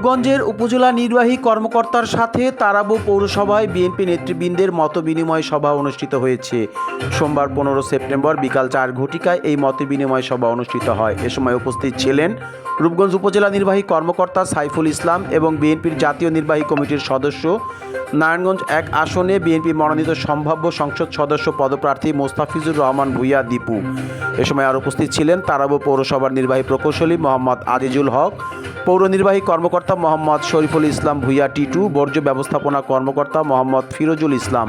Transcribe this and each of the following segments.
রূপগঞ্জের উপজেলা নির্বাহী কর্মকর্তার সাথে তারাবো পৌরসভায় বিএনপি নেতৃবৃন্দের মত বিনিময় সভা অনুষ্ঠিত হয়েছে। সোমবার পনেরো সেপ্টেম্বর বিকাল চার ঘটিকায় এই মত বিনিময় সভা অনুষ্ঠিত হয়। এ সময় উপস্থিত ছিলেন রূপগঞ্জ উপজেলা নির্বাহী কর্মকর্তা সাইফুল ইসলাম এবং বিএনপির জাতীয় নির্বাহী কমিটির সদস্য নারায়ণগঞ্জ এক আসনে বিএনপি মনোনীত সম্ভাব্য সংসদ সদস্য পদপ্রার্থী মোস্তাফিজুর রহমান ভুইয়া দীপু। এ সময় আর উপস্থিত ছিলেন তারাবো পৌরসভার নির্বাহী প্রকৌশলী মোহাম্মদ আজিজুল হক, পৌর নির্বাহী কর্মকর্তা মোহাম্মদ শরীফুল ইসলাম ভুইয়া টিটু, বর্জ্য ব্যবস্থাপনা কর্মকর্তা মোহাম্মদ ফিরোজুল ইসলাম।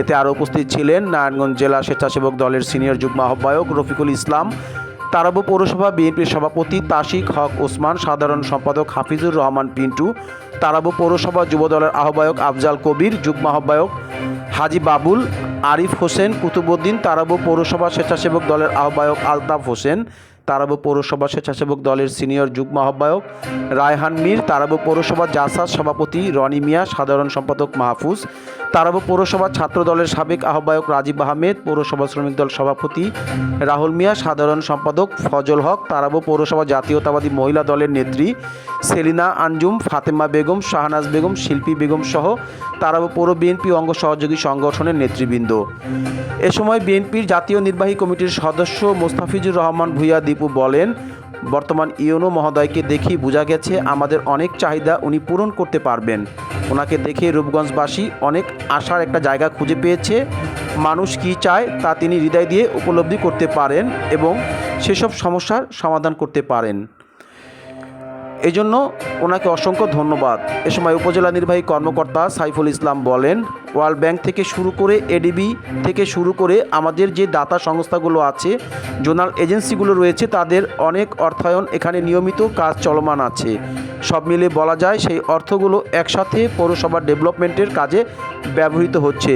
এতে আরও উপস্থিত ছিলেন নারায়ণগঞ্জ জেলা স্বেচ্ছাসেবক দলের সিনিয়র যুগ্ম আহ্বায়ক রফিকুল ইসলাম, তারাবো পৌরসভা বিএনপির সভাপতি তাশিক হক ওসমান, সাধারণ সম্পাদক হাফিজুর রহমান পিন্টু, তারাবো পৌরসভা যুবদলের আহ্বায়ক আফজাল কবির, যুগ্ম আহ্বায়ক হাজি বাবুল, আরিফ হোসেন কুতুবুদ্দিন তারাবো পৌরসভা স্বেচ্ছাসেবক দলের আহ্বায়ক আলতাফ হোসেন তারাবো পৌরসভা স্বেচ্ছাসেবক দলের সিনিয়র যুগ্ম আহ্বায়ক রায়হান মীর, তারাবো পৌরসভা জাসাস সভাপতি রনি মিয়া, সাধারণ সম্পাদক মাহফুজ, তারাবো পৌরসভা ছাত্র দলের সাবেক আহ্বায়ক রাজীব আহমেদ, পৌরসভা শ্রমিক দল সভাপতি রাহুল মিয়া, সাধারণ সম্পাদক ফজল হক, তারাবো পৌরসভা জাতীয়তাবাদী মহিলা দলের নেত্রী সেলিনা আঞ্জুম, ফাতেমা বেগম, শাহনাজ বেগম, শিল্পী বেগম সহ তারাবো পৌর বিএনপি অঙ্গ সহযোগী সংগঠনের নেতৃবৃন্দ। এ সময় বিএনপির জাতীয় নির্বাহী কমিটির সদস্য মোস্তাফিজুর রহমান ভুইয়া দীপু বলেন, বর্তমান ইউনো মহোদয়কে দেখি বোঝা গেছে আমাদের অনেক চাহিদা উনি পূরণ করতে পারবেন। ওনাকে দেখে রূপগঞ্জবাসী অনেক আশার একটা জায়গা খুঁজে পেয়েছে। মানুষ কি চায় তা তিনি হৃদয় দিয়ে উপলব্ধি করতে পারেন এবং সেসব সমস্যার সমাধান করতে পারেন। এজন্য ওনাকে অসংখ্য ধন্যবাদ। এ সময় উপজেলা নির্বাহী কর্মকর্তা সাইফুল ইসলাম বলেন, ওয়ার্ল্ড ব্যাংক থেকে শুরু করে এডিবি থেকে শুরু করে আমাদের যে দাতা সংস্থাগুলো আছে, জোনাল এজেন্সিগুলো রয়েছে, তাদের অনেক অর্থায়ন এখানে নিয়মিত কাজ চলমান আছে। সব মিলে বলা যায় সেই অর্থগুলো একসাথে পৌরসভার ডেভেলপমেন্টের কাজে ব্যবহৃত হচ্ছে।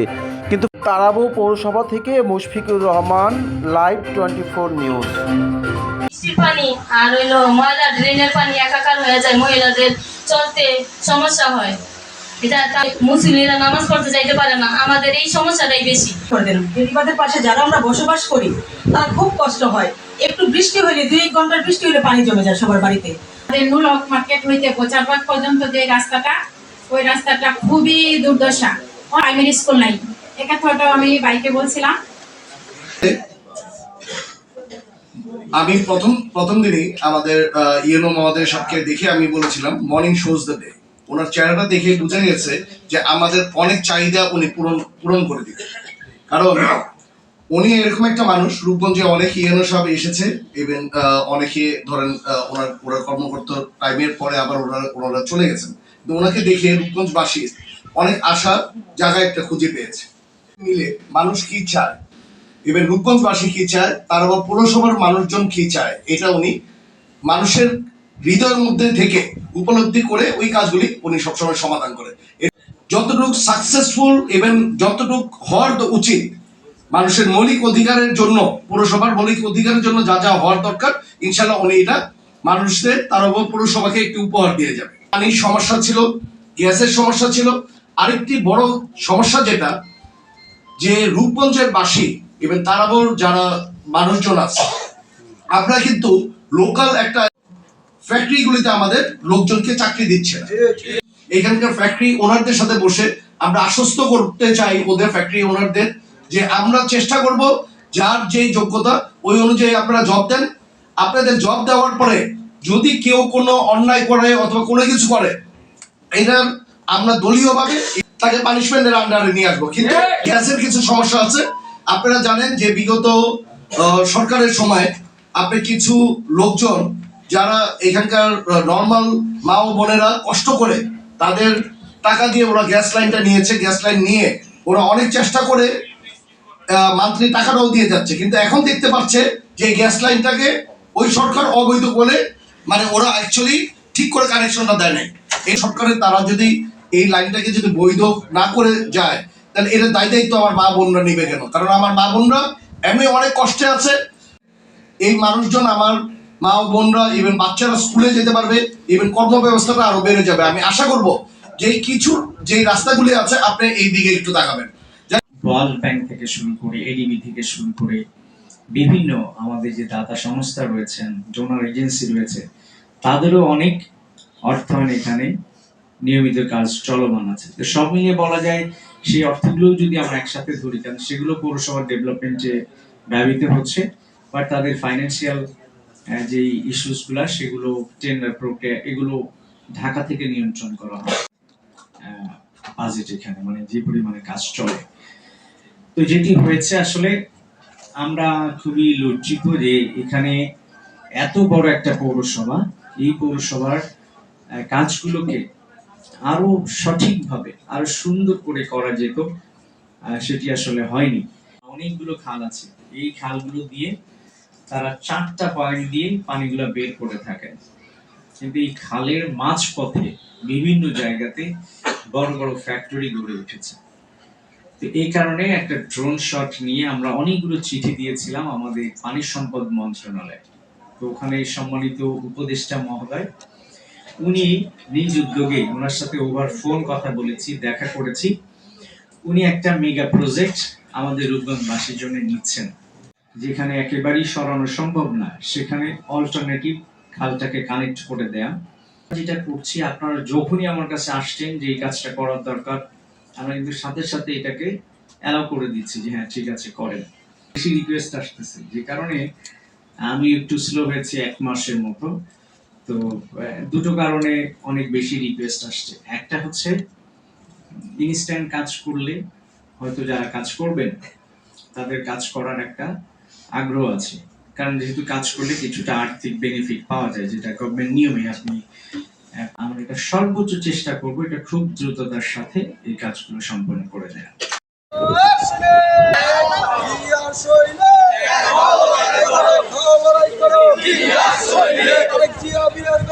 কিন্তু তারাবো পৌরসভা থেকে Mushfiqur Rahman, live twenty four news. বৃষ্টির পানি আর হইল ময়লা ড্রেনের পানি একাকার হয়ে যায় মহিলাদের চলতে সমস্যা হয়। এটা তাই মুসলিমরা নামাজ পড়তে যাইতে পারে না। আমাদের এই সমস্যাটাই বেশি। করে দিলাম। পাশে যারা আমরা বসবাস করি তার খুব কষ্ট হয়। একটু বৃষ্টি হলে দুই এক ঘণ্টার বৃষ্টি হলে পানি জমে যায় সবার বাড়িতে। আমাদের নুলক মার্কেট হইতে কোচারবাগ পর্যন্ত যে রাস্তাটা ওই রাস্তাটা খুবই দুর্দশা। প্রাইমারি স্কুল নাই। একাত্তরটাও আমি বাইকে বলছিলাম। আমি প্রথম প্রথম দিনই আমাদের ইয়েনো মহাদের সবকে দেখে আমি বলেছিলাম মর্নিং শোজ দ্য ডে ওনার চেহারাটা দেখে বোঝা গেছে যে আমাদের অনেক চাহিদা উনি পূরণ পূরণ করে দিবে কারণ উনি এরকম একটা মানুষ, রূপগঞ্জে অনেক ইয়েনো সব এসেছে ইভেন অনেকে ধরেন ওনার ওনার কর্মকর্তা টাইমের পরে আবার ওনারা ওনারা চলে গেছেন। কিন্তু ওনাকে দেখে রূপগঞ্জবাসী অনেক আশা জায়গা একটা খুঁজে পেয়েছে। মিলে মানুষ কি চায়? ইভেন রূপগঞ্জবাসী কি চায়? তার আবার পৌরসভার মানুষজন কি চায়? এটা উনি মানুষের হৃদয়ের মধ্যে থেকে উপলব্ধি করে ওই কাজগুলি উনি সবসময় সমাধান করে। যতটুকু সাকসেসফুল ইভেন যতটুকু হওয়ার উচিত, মানুষের মৌলিক অধিকারের জন্য, পৌরসভার মৌলিক অধিকারের জন্য যা যা হওয়ার দরকার ইনশাল্লাহ উনি এটা মানুষদের, তার উপর পৌরসভাকে একটি উপহার দিয়ে যাবে। পানির সমস্যা ছিল, গ্যাসের সমস্যা ছিল। আরেকটি বড় সমস্যা যেটা, যে রূপগঞ্জের বাসী এবং তারাবর যারা মানুষজন আছে। আমরা কিন্তু লোকাল একটা ফ্যাক্টরিগুলিতে আমাদের লোকজনকে চাকরি দিচ্ছে না। এখানকার ফ্যাক্টরি ওনারদের সাথে বসে আমরা আশ্বস্ত করতে চাই ওদের ফ্যাক্টরি ওনারদের যে আমরা চেষ্টা করব যার যে যোগ্যতা ওই অনুযায়ী আপনারা জব দেন। আপনাদের জব দেওয়ার পরে যদি কেউ কোনো অন্যায় করে অথবা কোনো কিছু করে এটার আমরা দলীয়ভাবে তাকে পানিশমেন্টের আন্ডারে নিয়ে আসব। কিন্তু গ্যাসের কিছু সমস্যা আছে আপনারা জানেন যে বিগত সরকারের সময় আপনি কিছু লোকজন যারা এখানকার নর্মাল মা ও বোনেরা কষ্ট করে তাদের টাকা দিয়ে ওরা গ্যাস লাইনটা নিয়েছে গ্যাস লাইন নিয়ে ওরা অনেক চেষ্টা করে মান্থলি টাকাটাও দিয়ে যাচ্ছে। কিন্তু এখন দেখতে পাচ্ছে যে গ্যাস লাইনটাকে ওই সরকার অবৈধ বলে মানে ওরা অ্যাকচুয়ালি ঠিক করে কানেকশনটা দেয় নাই। এই সরকারের তারা যদি এই লাইনটাকে যদি বৈধ না করে যায় তাহলে এর দায় দায়িত্ব আমার মা বোনরা নিবে কেন? কারণ আমার মা বোনরা এমনি অনেক কষ্টে আছে। এই মানুষজন আমার মা ও বোনরা ইভেন বাচ্চারা স্কুলে যেতে পারবে ইভেন কর্ম ব্যবস্থাটা আরও বেড়ে যাবে। আমি আশা করব যে কিছু, যে রাস্তাগুলি আছে, আপনি এই দিকে একটু তাকাবেন। ওয়ার্ল্ড ব্যাংক থেকে শুরু করে এডিবি থেকে শুরু করে, বিভিন্ন আমাদের যে দাতা সংস্থা রয়েছেন ডোনার এজেন্সি রয়েছে, তাদেরও অনেক অর্থায়ন এখানে নিয়মিত কাজ চলমান আছে। তো সব মিলিয়ে বলা যায় সেই অর্থগুলো যদি আমরা একসাথে ধরি কারণ সেগুলো পৌরসভার ডেভেলপমেন্টে ব্যবহৃত হচ্ছে, বা তাদের ফাইন্যান্সিয়াল যে ইস্যুসগুলো সেগুলো টেন্ডার প্রক্রিয়া এগুলো ঢাকা থেকে নিয়ন্ত্রণ করা হয় বাজেট এখানে মানে যে পরিমাণে কাজ চলে। তো যেটি হয়েছে আসলে, আমরা খুবই লজ্জিত যে এখানে এত বড় একটা পৌরসভা, এই পৌরসভার কাজগুলোকে আরও সঠিকভাবে, আরও সুন্দর করে করা যেত সেটি আসলে হয়নি। অনেকগুলো খাল আছে। এই খালগুলো দিয়ে তারা চারটা পয়েন্ট দিয়ে পানিগুলো বের করে থাকেন কিন্তু এই খালের মাঝপথে বিভিন্ন জায়গাতে বড় বড় ফ্যাক্টরি গড়ে উঠেছে। তো এই কারণে একটা ড্রোন শট নিয়ে আমরা অনেকগুলো চিঠি দিয়েছিলাম আমাদের পানি সম্পদ মন্ত্রণালয়ে। তো ওখানে সম্মানিত উপদেষ্টা মহোদয় উনি নিজ উদ্যোগে ওনার সাথে ওভার ফোন কথা বলেছি, দেখা করেছি। উনি একটা মেগা প্রজেক্ট আমাদের রূপগঞ্জবাসীর জন্য নিচ্ছেন, যেখানে একেবারেই সরানো সম্ভব না। সেখানে অল্টারনেটিভ খালটাকে কানেক্ট করে দেয়া। যেটা করছি, আপনারা যখনই আমার কাছে আসছেন যে এই কাজটা করার দরকার, আমরা কিন্তু সাথে সাথে এটাকে অ্যালাউ করে দিচ্ছি যে হ্যাঁ ঠিক আছে, করেন। বেশি রিকোয়েস্ট আসতেছে, যে কারণে আমি একটু স্লো হয়েছি এক মাসের মতো। তো দুটো কারণে অনেক বেশি রিকোয়েস্ট আসছে। একটা হচ্ছে ইনস্ট্যান্ট কাজ করলে হয়তো যারা কাজ করবেন, তাদের কাজ করার একটা আগ্রহ আছে। কারণ যেহেতু কাজ করলে কিছুটা আর্থিক বেনিফিট পাওয়া যায়, যেটা গভর্নমেন্ট নিয়মে আপনি আমরা এটা সর্বোচ্চ চেষ্টা করব, এটা খুব দ্রুততার সাথে এই কাজগুলো সম্পন্ন করে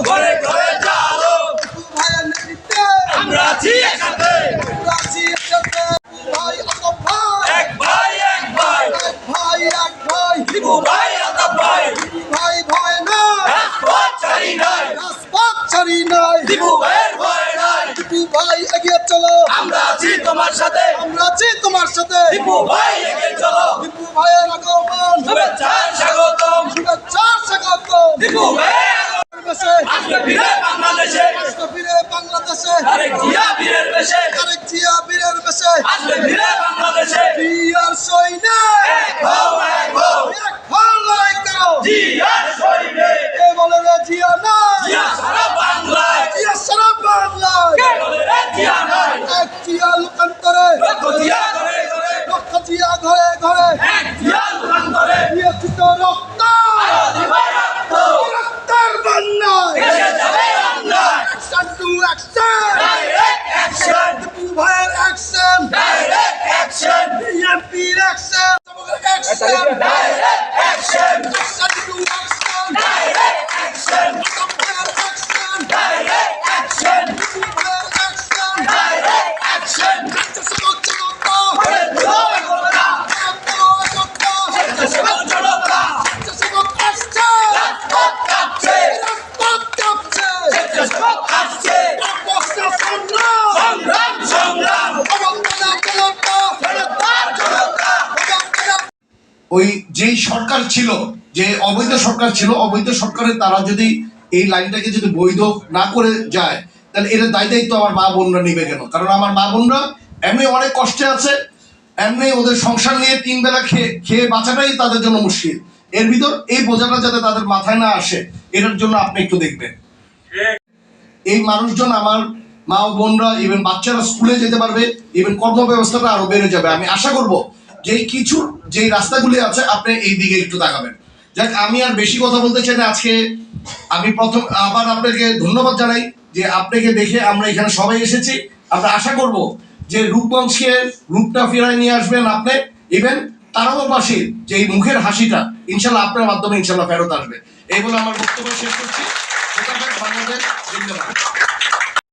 আলো করে করে চালো। ভাইয়ের নেতৃত্বে আমরা আছি একসাথে। এক ভাই এক ভাই। ভাই এক ভাই দিবু ভাই। আতপ ভাই ভাই ভয় না রাজপথ ছাড়ি নাই। রাজপথ ছাড়ি নাই দিবু ভাইয়ের ভয় নাই। দিবু ভাই এগিয়ে চলো আমরা আছি তোমার সাথে। আমরা আছি তোমার সাথে দিবু ভাই এগিয়ে চলো। দিবু ভাইয়ের আগমন। শুভেচ্ছা স্বাগতম। শুভেচ্ছা স্বাগতম। দিবু ভাই আজকে ফিরে বাংলাদেশে। আজকে ফিরে বাংলাদেশে। আরেক জিয়া বীরের বেশে। আরেক জিয়া বীরের বেশে। আজকে ফিরে বাংলাদেশে। জিয়ার সৈন্য ওই যেই সরকার ছিল যে অবৈধ সরকার ছিল অবৈধ সরকারের তারা যদি এই লাইনটাকে যদি বৈধ না করে যায়, তাহলে এর দায় দায়িত্ব আমার মা বোনরা নিবে কেন? কারণ আমার মা বোনরা এমনি অনেক কষ্টে আছে, এমনি ওদের সংসার নিয়ে তিন বেলা খেয়ে খেয়ে বাঁচাটাই তাদের জন্য মুশকিল। এর ভিতর এই বোঝাটা যাতে তাদের মাথায় না আসে, এটার জন্য আপনি একটু দেখবেন। এই মানুষজন আমার মা ও বোনরা ইভেন বাচ্চারা স্কুলে যেতে পারবে ইভেন কর্ম ব্যবস্থাটা আরও বেড়ে যাবে। আমি আশা করব যে কিছু, যে রাস্তাগুলি আছে, আপনি এই দিকে একটু তাকাবেন। যাক, আমি আর বেশি কথা বলতে চাই না। আজকে আমি প্রথম আবার আপনাকে ধন্যবাদ জানাই যে আপনাকে দেখে আমরা এখানে সবাই এসেছি। আমরা আশা করব যে রূপগঞ্জের রূপটা ফিরায় নিয়ে আসবেন আপনি। ইভেন তারাবাসীর যে এই মুখের হাসিটা, ইনশাল্লাহ আপনার মাধ্যমে ইনশাল্লাহ ফেরত আসবে। এই বলে আমার বক্তব্য শেষ করছি।